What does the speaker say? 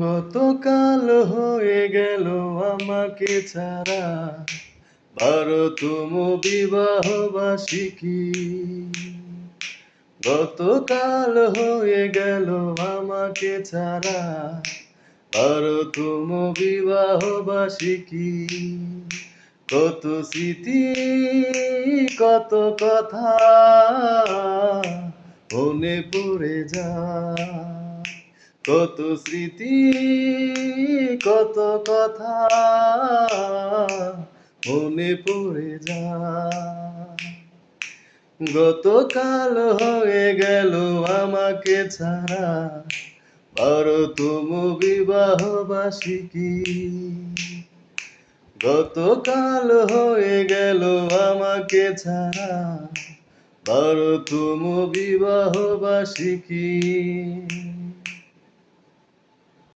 গতকাল হয়ে গেল আমাকে ছাড়া। ভারতম বিবাহ বার্ষিকী গতকাল হয়ে গেল আমাকে ছাড়া। ভারতম বিবাহ বার্ষিকী কত স্মৃতি, কত কথা মনে পড়ে যায়। কত স্মৃতি, কত কথা মনে পড়ে যায়। গতকাল হয়ে গেল আমাকে ছাড়া ভারতম বিবাহ বার্ষিকী গতকাল হয়ে গেল আমাকে ছাড়া ভারতম বিবাহ বার্ষিকী